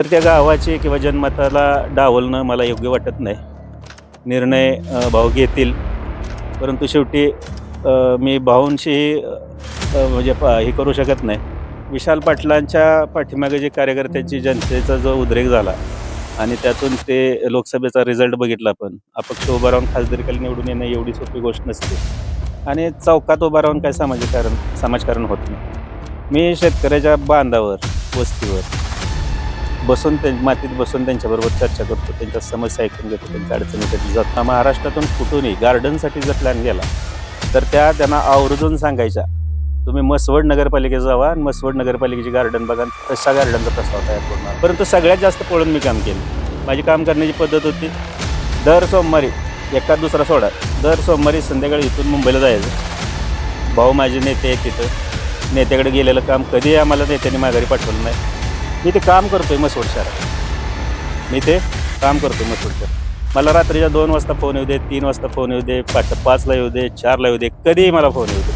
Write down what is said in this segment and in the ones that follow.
तर त्या गावाचे किंवा जनमताला डावलणं मला योग्य वाटत नाही. निर्णय भाव भाऊ घेतील परंतु शेवटी मी भाऊंशी म्हणजे हे करू शकत नाही. विशाल पाटलांच्या पाठीमागे जे कार्यकर्त्यांची जनतेचा जो उद्रेक झाला आणि त्यातून ते लोकसभेचा रिझल्ट बघितला पण अपक्ष उभा राहून खासदारकाला निवडून येणं एवढी सोपी गोष्ट नसते. आणि चौकात उभा राहून काय सामाजिकरण समाजकारण होत नाही. मी शेतकऱ्याच्या बांधावर वस्तीवर बसून ते मातीत बसून त्यांच्याबरोबर चर्चा करतो त्यांच्या समस्या ऐकून घेतो त्यांच्या अडचणीसाठी जातो. महाराष्ट्रातून कुठूनही गार्डनसाठी जर प्लॅन गेला तर त्या त्यांना आवर्जून सांगायच्या तुम्ही मसवड नगरपालिकेत जावा आणि मसवड नगरपालिकेची गार्डन बघा तशा गार्डनचा प्रस्ताव तयार करणार परंतु सगळ्यात जास्त पळून मी काम केलं. माझी काम करण्याची पद्धत होती दर सोमवारी एका दुसरा सोडा दर सोमवारी संध्याकाळी इथून मुंबईला जायचं. भाऊ माझे नेते आहेत तिथं. नेत्याकडे गेलेलं काम कधीही आम्हाला नेत्याने माघारी पाठवलं नाही. मी ते काम करतोय मसवड शहरात. मी ते काम करतोय मसवड शहरात. मला रात्रीच्या दोन वाजता फोन येऊ दे तीन वाजता फोन येऊ दे पाच पाचला येऊ दे चारला येऊ दे कधीही मला फोन येऊ दे.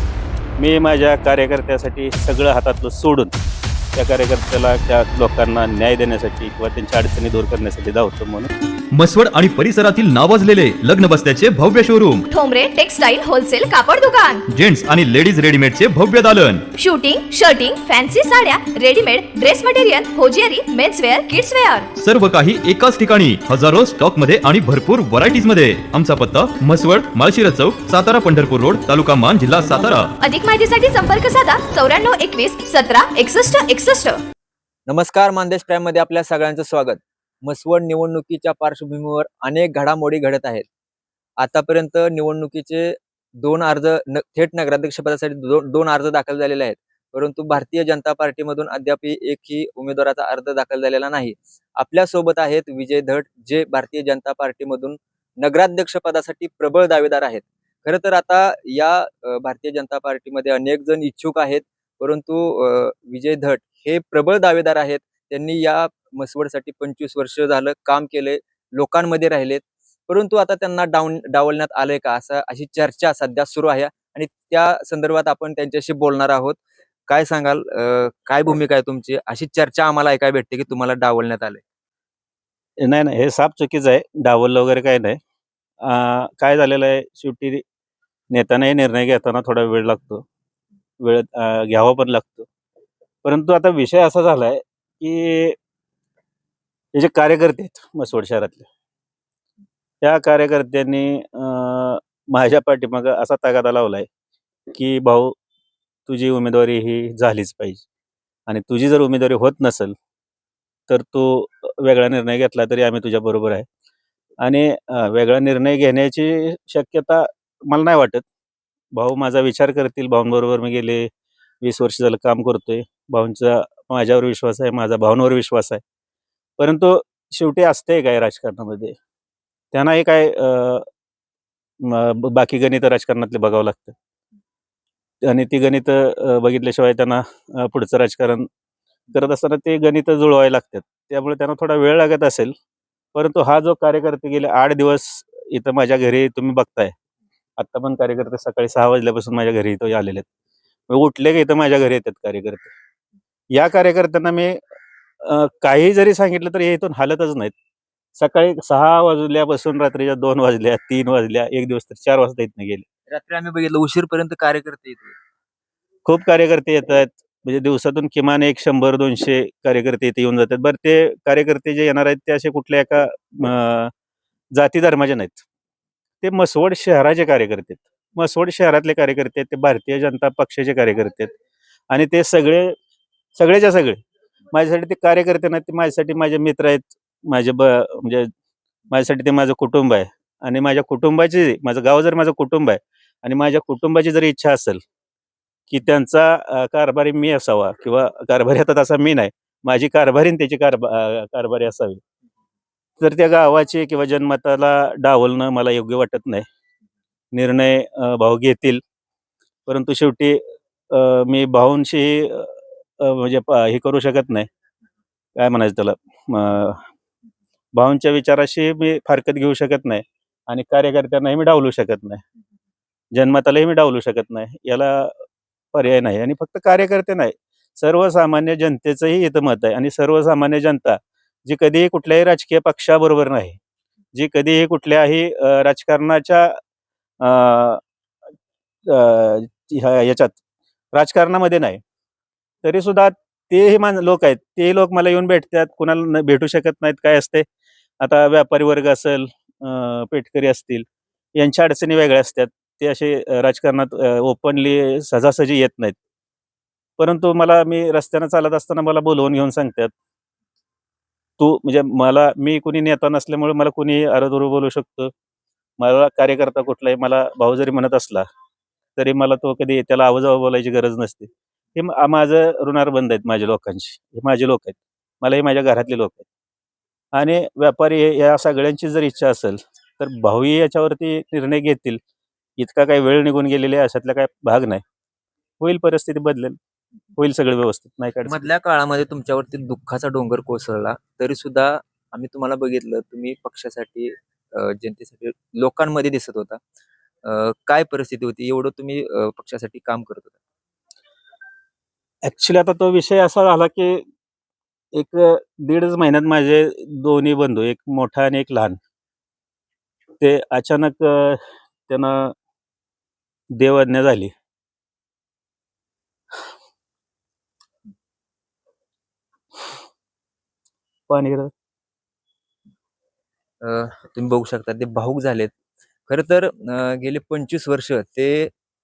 मी माझ्या कार्यकर्त्यासाठी सगळं हातातलं सोडून त्या कार्यकर्त्याला त्या लोकांना न्याय देण्यासाठी किंवा त्यांच्या अडचणी दूर करण्यासाठी धावतो म्हणून. मसवड आणि परिसरातील नावाजलेले लग्न बसल्याचे भव्य शोरूम ठोंबरे टेक्सटाईल होलसेल कापड दुकान. जेंट्स आणि लेडीज रेडीमेडचे भव्य दालन. शूटिंग शर्टिंग फॅन्सी साड्या readymade dress material hosiery menswear kidswear सर्व काही एकाच ठिकाणी हजारो स्टॉकमध्ये आणि भरपूर व्हरायटीजमध्ये. आमचा पत्ता मसवड माळशिरस चौक सातारा पंढरपूर रोड तालुका मान जिल्हा सातारा. अधिक माहितीसाठी संपर्क साधा चौऱ्याण्णव एकवीस सतरा एकसष्ट एकसष्ट. नमस्कार मानदेश प्राईममध्ये आपल्या सगळ्यांचं स्वागत. मसवड निवडणुकीच्या पार्श्वभूमीवर अनेक घडामोडी घडत आहेत. आतापर्यंत निवडणुकीचे दोन अर्ज न थेट नगराध्यक्षपदासाठी दोन दोन अर्ज दाखल झालेले आहेत. परंतु भारतीय जनता पार्टीमधून अद्याप एकही उमेदवाराचा अर्ज दाखल झालेला नाही. आपल्यासोबत आहेत विजय धट जे भारतीय जनता पार्टीमधून नगराध्यक्ष पदासाठी प्रबळ दावेदार आहेत. खरं तर आता या भारतीय जनता पार्टीमध्ये अनेक जण इच्छुक आहेत. परंतु विजय धट हे प्रबळ दावेदार आहेत. त्यांनी या मसवडसाठी पंचवीस वर्ष झालं काम केले लोकांमध्ये राहिलेत. परंतु आता त्यांना डाऊन डावलण्यात आलंय का? असं अशी चर्चा सध्या सुरू आहे आणि त्या संदर्भात आपण त्यांच्याशी बोलणार आहोत. काय सांगाल? काय भूमिका आहे तुमची? अशी चर्चा आम्हाला ऐकाय भेटते की तुम्हाला डावलण्यात आले नाही नाही हे साप चुकीचं आहे. डावललं वगैरे काय नाही. काय झालेलं आहे? शेवटी नेत्यांनाही निर्णय घेताना थोडा वेळ लागतो. वेळ घ्यावा पण लागतो. परंतु आता विषय असा झालाय की हे जे कार्यकर्ते आहेत मसवड शहरातले त्या कार्यकर्त्यांनी माझ्या पाठीमाग असा तगादा लावलाय की भाऊ तुझी उमेदवारी ही झालीच पाहिजे. आणि तुझी जर उमेदवारी होत नसेल तर तू वेगळा निर्णय घेतला तरी आम्ही तुझ्या बरोबर आहे. आणि वेगळा निर्णय घेण्याची शक्यता मला नाही वाटत. भाऊ माझा विचार करतील. भाऊंबरोबर मी गेले वीस वर्ष झालं काम करतोय. भाऊंचा माझ्यावर विश्वास आहे माझा भाऊंवर विश्वास आहे. परंतु शेवटी असतंय काय राजकारणामध्ये? त्यांनाही काय बाकी गणित राजकारणातले बघावं लागतं. आणि ती गणित बघितल्याशिवाय त्यांना पुढचं राजकारण करत असताना ते गणित जुळवायला लागतात. त्यामुळे त्यांना थोडा वेळ लागत असेल. परंतु हा जो कार्यकर्ते गेले आठ दिवस इथं माझ्या घरी तुम्ही बघताय. आत्ता पण कार्यकर्ते सकाळी सहा वाजल्यापासून माझ्या घरी इथं आलेले आहेत. उठले की इथं माझ्या घरी येतात कार्यकर्ते. या कार्यकर्त्यांना मी काही जरी सांगितलं तरी हे इथून हालतच नाहीत. सकाळी सहा वाजल्यापासून रात्रीच्या दोन वाजल्या तीन वाजल्या एक दिवस तर चार वाजता इथनं गेले. रात्री आम्ही बघितलं उशीरपर्यंत कार्यकर्ते येत. खूप कार्यकर्ते येत आहेत. म्हणजे दिवसातून किमान एक शंभर दोनशे कार्यकर्ते इथे येऊन जातात. बरं ते कार्यकर्ते जे येणार आहेत ते असे कुठल्या एका जाती धर्माचे नाहीत. ते मसवड शहराचे कार्यकर्ते आहेत. मसवड शहरातले कार्यकर्ते आहेत ते भारतीय जनता पक्षाचे कार्यकर्ते आहेत. आणि ते सगळे सगळेच्या सगळे माझ्यासाठी ते कार्यकर्ते नाहीत ते माझ्यासाठी माझे मित्र आहेत माझे ब म्हणजे माझ्यासाठी ते माझं कुटुंब आहे. आणि माझ्या कुटुंबाची माझं गाव जर माझं कुटुंब आहे आणि माझ्या कुटुंबाची जर इच्छा असेल की त्यांचा कारभारी मी असावा किंवा कारभारी आता तसा मी नाही माझी कारभारी त्याची कारभा कारभारी असावी. तर त्या गावाचे किंवा जनमताला डावलणं मला योग्य वाटत नाही. निर्णय भाऊ घेतील. परंतु शेवटी मी भाऊंशी म्हणजे हे करू शकत नाही. काय म्हणायचं त्याला? भाऊंच्या विचाराशी मी फारकत घेऊ शकत नाही आणि कार्यकर्त्यांनाही मी डावलू शकत नाही. जनमतालाही मी डावलू शकत नाही. याला पर्याय नाही आणि फक्त कार्यकर्ते नाही. सर्वसामान्य जनतेचंही इथं मत आहे आणि सर्वसामान्य जनता जी कधीही कुठल्याही राजकीय पक्षाबरोबर नाही जी कधीही कुठल्याही राजकारणाच्या याच्यात राजकारणामध्ये नाही. तरी सुद्धा तेही मान लोक आहेत ते लोक मला येऊन भेटतात. कुणाला भेटू शकत नाहीत काय असते? आता व्यापारी वर्ग असेल पेटकरी असतील यांच्या अडचणी वेगळ्या असतात. ते असे राजकारणात ओपनली सहजासहजी येत नाहीत. परंतु मला मी रस्त्यानं चालत असताना मला बोलवून घेऊन सांगतात तू म्हणजे मला मी कुणी नेता नसल्यामुळे मला कुणी अरदुरू बोलू शकतो? मला कार्यकर्ता कुठलाही मला भाऊ जरी म्हणत असला तरी मला तो कधी त्याला आवाजावा बोलायची गरज नसते. हे माझं ऋणारबंध आहेत माझ्या लोकांची हे माझे लोक आहेत. मला हे माझ्या घरातले लोक आहेत. आणि व्यापारी हे- या सगळ्यांची जर इच्छा असेल तर भाऊही याच्यावरती निर्णय घेतील. इतका काही वेळ निघून गेलेला आहे अशातला काय भाग नाही. होईल परिस्थिती बदलेल. होईल सगळं व्यवस्थित. नाही काय मधल्या काळामध्ये तुमच्यावरती दुःखाचा डोंगर कोसळला तरी सुद्धा आम्ही तुम्हाला बघितलं तुम्ही पक्षासाठी जनतेसाठी लोकांमध्ये दिसत होता. अ, काय परिस्थिती होती? एवढं तुम्ही पक्षासाठी काम करत होता. ऍक्च्युली आता तो विषय असा झाला की एक दीडच महिन्यात माझे दोन्ही बंधू एक मोठा आणि एक लहान. ते अचानक त्यांना देवज्ञा झाली. पाणी तुम्ही बघू शकता ते भाऊक झालेत. खरं तर गेले पंचवीस वर्ष ते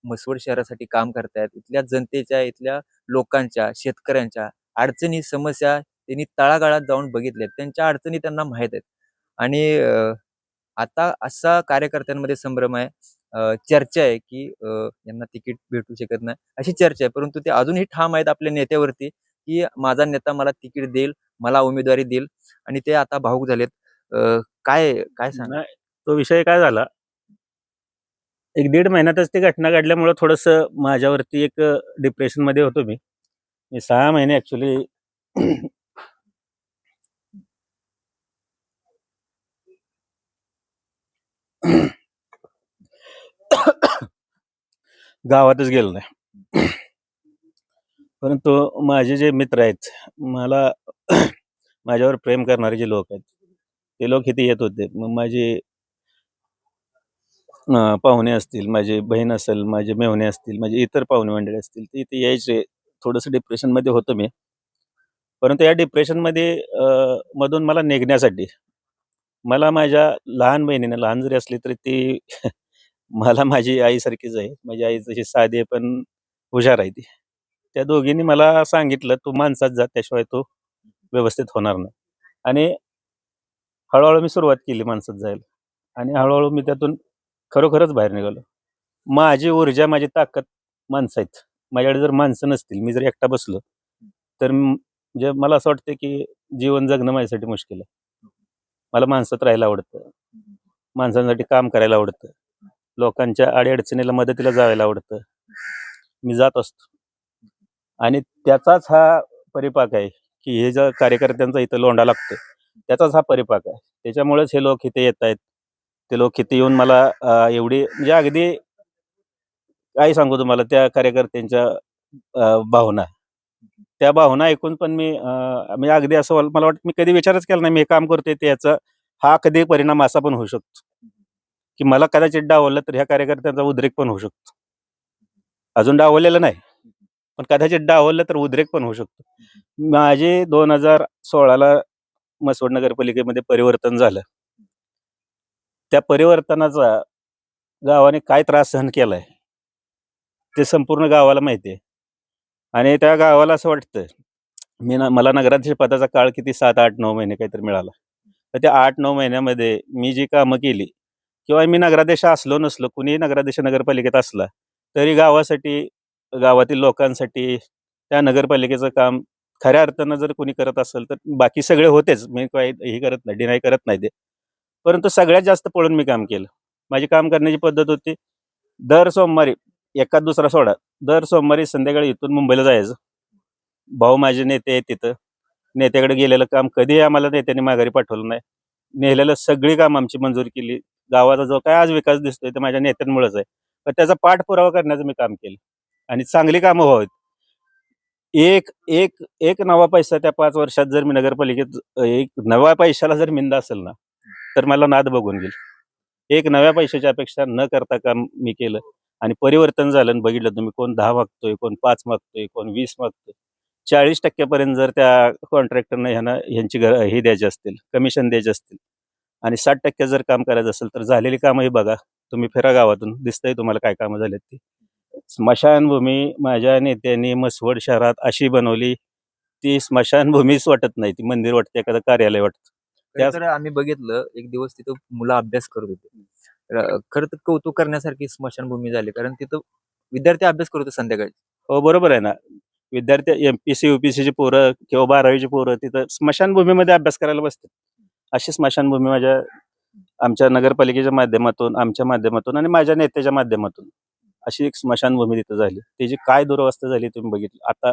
म्हसवड शहरासाठी काम करतायत. इथल्या जनतेच्या इथल्या लोकांच्या शेतकऱ्यांच्या अडचणी समस्या त्यांनी तळागाळात जाऊन बघितल्यात. त्यांच्या अडचणी त्यांना माहीत आहेत. आणि आता असा कार्यकर्त्यांमध्ये संभ्रम आहे. चर्चा आहे की अ, यांना तिकीट भेटू शकत नाही. अशी चर्चा आहे. परंतु ते अजूनही ठाम आहेत आपल्या नेत्यावरती की माझा नेता मला तिकीट देईल मला उमेदवारी देईल. आणि ते आता भाऊक झालेत. काय काय सांग नाही तो विषय काय झाला? एक दीड महिन्यातच ती घटना घडल्यामुळे थोडस माझ्यावरती एक डिप्रेशनमध्ये होतो मी. मी सहा महिने ऍक्च्युली गावातच गेलो नाही. परंतु माझे जे मित्र आहेत मला माझ्यावर प्रेम करणारे जे लोक आहेत ते लोक इथे येत होते. मग माझे पाहुणे असतील माझे बहीण असेल माझे मेहुणे असतील माझे इतर पाहुणे मंडळी असतील ते इथे यायचे. थोडंसं डिप्रेशनमध्ये होतं मी. परंतु या डिप्रेशनमध्ये मधून मला निघण्यासाठी मला माझ्या लहान बहिणीने लहान जरी असली तरी ती मला माझी आईसारखीच आहे. माझी आई जशी साधी आहे पण हुशार आहे ती. त्या दोघींनी मला सांगितलं तू माणसात जा त्याशिवाय तू व्यवस्थित होणार नाही. आणि हळूहळू मी सुरुवात केली माणसात जायला. आणि हळूहळू मी त्यातून खरोखरच बाहेर निघालो. माझी ऊर्जा माझी ताकद माणसं आहेत. माझ्याकडे जर माणसं नसतील मी जर एकटा बसलो तर म्हणजे मला असं वाटतं की जीवन जगणं माझ्यासाठी मुश्किल आहे. मला माणसात राहायला आवडतं. माणसांसाठी काम करायला आवडतं. लोकांच्या अडीअडचणीला मदतीला जायला आवडतं. मी जात असतो. आणि त्याचाच हा परिपाक आहे की हे ज्या कार्यकर्त्यांचा इथं लोंढा लागतो त्याचाच हा परिपाक आहे. त्याच्यामुळेच हे लोक इथे येत आहेत ते लोक इथे येऊन मला एवढी म्हणजे अगदी काय सांगू तुम्हाला त्या कार्यकर्त्यांच्या भावना. त्या भावना ऐकून पण मी म्हणजे अगदी असं मला वाटतं मी कधी विचारच केला नाही मी हे काम करतोय ते याचा. हा कधी परिणाम असा पण होऊ शकतो. की मला कदाचित डावललं तर ह्या कार्यकर्त्यांचा उद्रेक पण होऊ शकतो. अजून डावलेलं नाही. पण कदाचित डावललं तर उद्रेक पण होऊ शकतो. माझे दोन हजार सोळाला मसवड नगरपालिकेमध्ये परिवर्तन झालं. त्या परिवर्तनाचा गावाने काय त्रास सहन केलाय? ते संपूर्ण गावाला माहिती आहे आणि त्या गावाला असं वाटतं मी ना मला नगराध्यक्ष पदाचा काळ किती? सात आठ नऊ महिने काहीतरी मिळाला. तर त्या आठ नऊ महिन्यामध्ये मी जी कामं केली किंवा मी नगराध्यक्ष असलो नसलो कुणीही नगराध्यक्ष नगरपालिकेत असला तरी गावासाठी गावातील लोकांसाठी त्या नगरपालिकेचं काम खऱ्या अर्थानं जर कोणी करत असेल तर बाकी सगळे होतेच. मी काही हे करत नाही डिनाय करत नाही ते. परंतु सगळ्यात जास्त पळून मी काम केलं. माझी काम करण्याची पद्धत होती दर सोमवारी एका दुसरा सोडा दर सोमवारी संध्याकाळी इथून मुंबईला जायचं. भाऊ माझे नेते आहेत तिथं. नेत्याकडे गेलेलं काम कधीही आम्हाला नेत्याने माघारी पाठवलं नाही. नेलेलं सगळी काम आमची मंजूर केली. गावाचा जो काय आज विकास दिसतोय ते माझ्या नेत्यांमुळेच आहे. पण त्याचा पाठपुरावा करण्याचं मी काम केलं. आणि चांगली कामं व्हावीत. एक एक एक नवा पैसा त्या पाच वर्षात जर मी नगरपालिकेत एक नव्या पैशाला जर मिंदा असेल ना तर मला नाद बघून गेल एक नव्या पैशाची अपेक्षा न करता काम मी केलं आणि परिवर्तन झालं आणि बघितलं तुम्ही कोण दहा मागतोय कोण पाच मागतोय कोण वीस मागतोय. चाळीस टक्क्यापर्यंत जर त्या कॉन्ट्रॅक्टरनं ह्यांना ह्यांची घर हे द्यायचे असतील कमिशन द्यायचे असतील आणि साठ टक्के जर काम करायचं असेल तर झालेली कामही बघा. तुम्ही फिरा गावातून दिसतंय तुम्हाला काय कामं झालेत ती. स्मशानभूमी माझ्या नेत्यांनी मसवड शहरात अशी बनवली ती स्मशानभूमीच वाटत नाही. ती मंदिर वाटते एखादं कार्यालय वाटतं. तर आम्ही बघितलं एक दिवस तिथं मुलं अभ्यास करत होते. खरं तर कौतुक करण्यासारखी स्मशानभूमी झाली कारण तिथं विद्यार्थी अभ्यास करत होते संध्याकाळी. हो बरोबर आहे ना. विद्यार्थी एम पी सी ची पोरं किंवा बारावीची पोरं तिथं स्मशानभूमीमध्ये अभ्यास करायला बसतात. अशी स्मशानभूमी माझ्या आमच्या नगरपालिकेच्या माध्यमातून आमच्या माध्यमातून आणि माझ्या नेत्याच्या माध्यमातून. अशी एक स्मशानभूमी तिथं झाली. त्याची काय दुरवस्था झाली तुम्ही बघितली. आता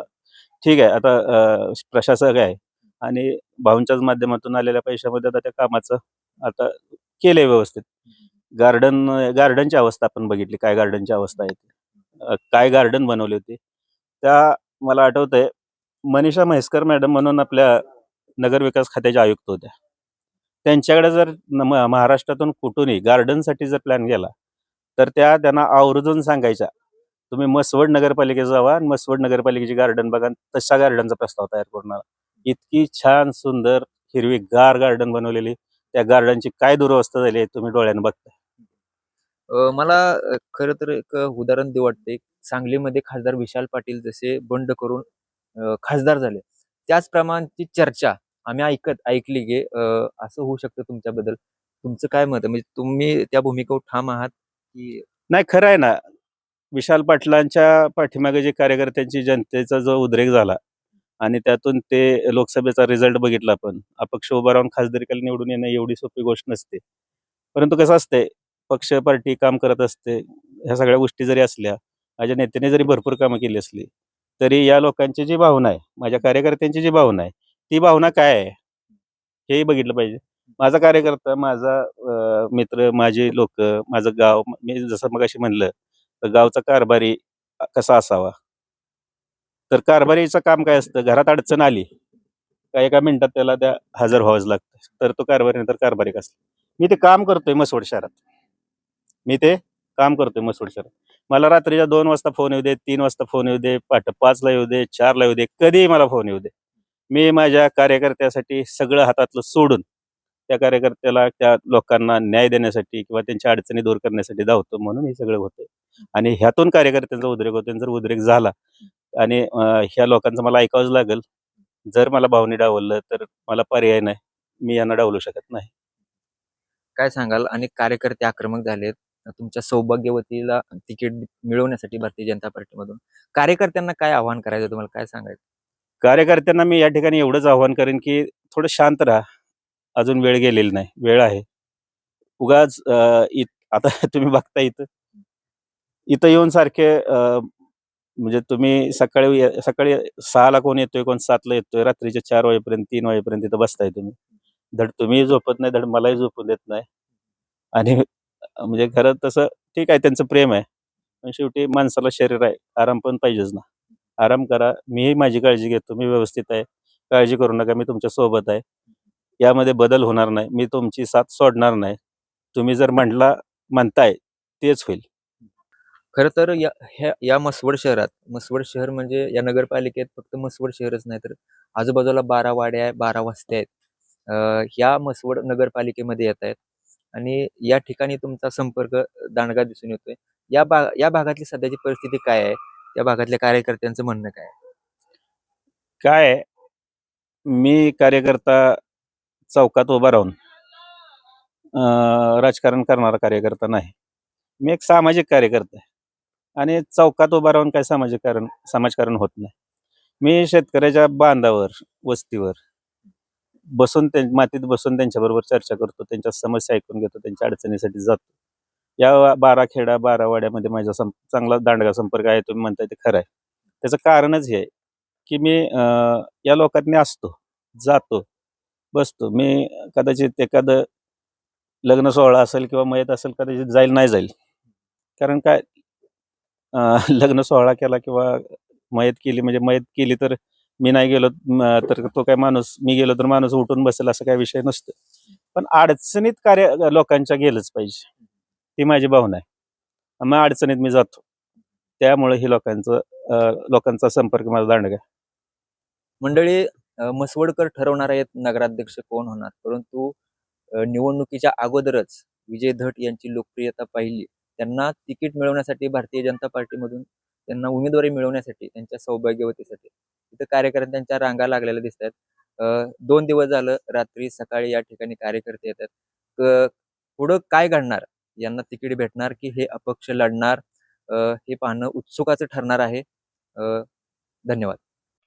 ठीक आहे आता प्रशासक आहे आणि भाऊंच्याच माध्यमातून आलेल्या पैशामध्ये आता त्या कामाचं आता केलंय व्यवस्थित. गार्डन गार्डनची अवस्था आपण बघितली. काय गार्डनची अवस्था आहे ती. काय गार्डन बनवली होती? त्या मला आठवतंय मनीषा म्हैसकर मॅडम म्हणून आपल्या नगर विकास खात्याच्या आयुक्त होत्या. त्यांच्याकडे जर महाराष्ट्रातून कुठूनही गार्डनसाठी जर प्लॅन गेला तर त्या त्यांना आवर्जून सांगायच्या तुम्ही मसवड नगरपालिकेत जावा आणि मसवड नगरपालिकेची गार्डन बघा तशा गार्डनचा प्रस्ताव तयार करून इतकी छान सुंदर हिरवी गार गार्डन बनवलेली. त्या गार्डनची काय दुरवस्था झाली आहे तुम्ही डोळ्यानं बघताय. मला खर तर एक उदाहरण देऊ वाटते सांगलीमध्ये खासदार विशाल पाटील जसे बंड करून खासदार झाले. त्याचप्रमाणची चर्चा आम्ही ऐकत ऐकली गे असं होऊ शकतं तुमच्याबद्दल. तुमचं काय मत म्हणजे तुम्ही त्या भूमिकेवर ठाम आहात? की नाही खरं आहे ना. विशाल पाटलांच्या पाठीमागे जे कार्यकर्त्यांची जनतेचा जो उद्रेक झाला आणि त्यातून ते लोकसभेचा रिझल्ट बघितला आपण अपक्ष उभा राहून खासदारकीला निवडून येणं एवढी सोपी गोष्ट नसते. परंतु कसं असते पक्ष पार्टी काम करत असते ह्या सगळ्या गोष्टी जरी असल्या माझ्या नेत्याने जरी भरपूर कामं केली असली तरी या लोकांची जी भावना आहे माझ्या कार्यकर्त्यांची जी भावना आहे ती भावना काय आहे हेही बघितलं पाहिजे. माझा कार्यकर्ता माझा मित्र माझे लोक माझं गाव मी जसं मग म्हणलं तर गावचा कारभारी कसा असावा? तर कारभारीचं काम काय असतं? घरात अडचण आली का एका मिनिटात त्याला त्या हजर व्हावंच लागतं? तर तो कारभारी नंतर कारभारी कसला? मी ते काम करतोय मसवड शहरात. मी ते काम करतोय मसवड शहरात. मला रात्रीच्या दोन वाजता फोन येऊ दे तीन वाजता फोन येऊ दे पाठ पाचला येऊ दे चारला येऊ दे कधीही मला फोन येऊ दे. मी माझ्या कार्यकर्त्यासाठी सगळं हातातलं सोडून त्या कार्यकर्त्याला त्या लोकांना न्याय देण्यासाठी किंवा त्यांच्या अडचणी दूर करण्यासाठी धावतो म्हणून हे सगळं होतं आणि ह्यातून कार्यकर्त्यांचा उद्रेक होतो जर उद्रेक झाला आणि ह्या लोकांचं मला ऐकावंच लागेल. जर मला भावनी डावललं तर मला पर्याय नाही. मी यांना डावलू शकत नाही. काय सांगाल? आणि कार्यकर्ते आक्रमक झालेत. तुमच्या सौभाग्यवतीला तिकीट मिळवण्यासाठी भारतीय जनता पार्टीमधून कार्यकर्त्यांना काय आव्हान करायचं? तुम्हाला काय सांगायचं? कार्यकर्त्यांना मी या ठिकाणी एवढंच आव्हान करेन की थोडं शांत राहा. अजून वेळ गेलेली नाही. वेळ आहे. उगाच आता तुम्ही बघता इथं. इथं येऊन सारखे म्हणजे तुम्ही सकाळी सकाळी सहाला कोण येतोय कोण सातला येतोय रात्रीच्या चार वाजेपर्यंत तीन वाजेपर्यंत इथं बसताय तुम्ही. धड तुम्ही झोपत नाही धड मलाही झोपू देत नाही. आणि म्हणजे खरं तसं ठीक आहे त्यांचं प्रेम आहे. पण शेवटी माणसाला शरीर आहे आराम पण पाहिजेच ना. आराम करा मीही माझी काळजी घेतो मी व्यवस्थित आहे. काळजी करू नका मी तुमच्यासोबत आहे. यामध्ये बदल होणार नाही. मी तुमची साथ सोडणार नाही. तुम्ही जर म्हटला म्हणताय तेच होईल. खरं तर या ह्या या मसवड शहरात मसवड शहर म्हणजे या नगरपालिकेत फक्त मसवड शहरच नाही तर आजूबाजूला बारा वाड्या आहे बारा वस्त्या आहेत. ह्या मसवड नगरपालिकेमध्ये येत आहेत. आणि या ठिकाणी तुमचा संपर्क दांडगा दिसून येतोय. या भा या भागातली सध्याची परिस्थिती काय आहे? त्या भागातल्या कार्यकर्त्यांचं म्हणणं काय? काय मी कार्यकर्ता चौकात उभा राहून राजकारण करणारा कार्यकर्ता नाही. मी एक सामाजिक कार्यकर्ता आहे. आणि चौकात उभा राहून काय सामाजिक कारण समाजकारण होत नाही. मी शेतकऱ्याच्या बांधावर वस्तीवर बसून त्यां मातीत बसून त्यांच्याबरोबर चर्चा करतो त्यांच्या समस्या ऐकून घेतो त्यांच्या अडचणीसाठी जातो. या बारा खेडा बारा वाड्यामध्ये माझा सं चांगला दांडगा संपर्क आहे तुम्ही म्हणताय ते खरं आहे. त्याचं कारणच हे आहे की मी या लोकांनी असतो जातो बसतो. मी कदाचित एखादं लग्न सोहळा असेल किंवा मयत असेल कदाचित जाईल नाही जाईल. कारण काय लग्न सोहळा केला किंवा मयत केली म्हणजे मयत केली तर मी नाही गेलो तर तो काय माणूस मी गेलो तर माणूस उठून बसेल असा काही विषय नसतो. पण अडचणीत कार्य लोकांच्या गेलंच पाहिजे. ती माझी भावना आहे. मग अडचणीत मी जातो. त्यामुळे ही लोकांचं लोकांचा संपर्क माझा दांडगा आहे. मंडळी मसवडकर ठरवणार आहेत नगराध्यक्ष कोण होणार? परंतु निवडणुकीच्या अगोदरच विजय धट यांची लोकप्रियता पाहिली. त्यांना तिकीट मिळवण्यासाठी भारतीय जनता पार्टीमधून त्यांना उमेदवारी मिळवण्यासाठी त्यांच्या सौभाग्यवतीसाठी तिथे कार्यकर्त्यांच्या रांगा लागलेल्या दिसत आहेत. दोन दिवस झालं रात्री सकाळी या ठिकाणी कार्यकर्ते येतात पुढं काय घडणार? यांना तिकीट भेटणार की हे अपक्ष लढणार? हे पाहणं उत्सुकाचं ठरणार आहे. धन्यवाद.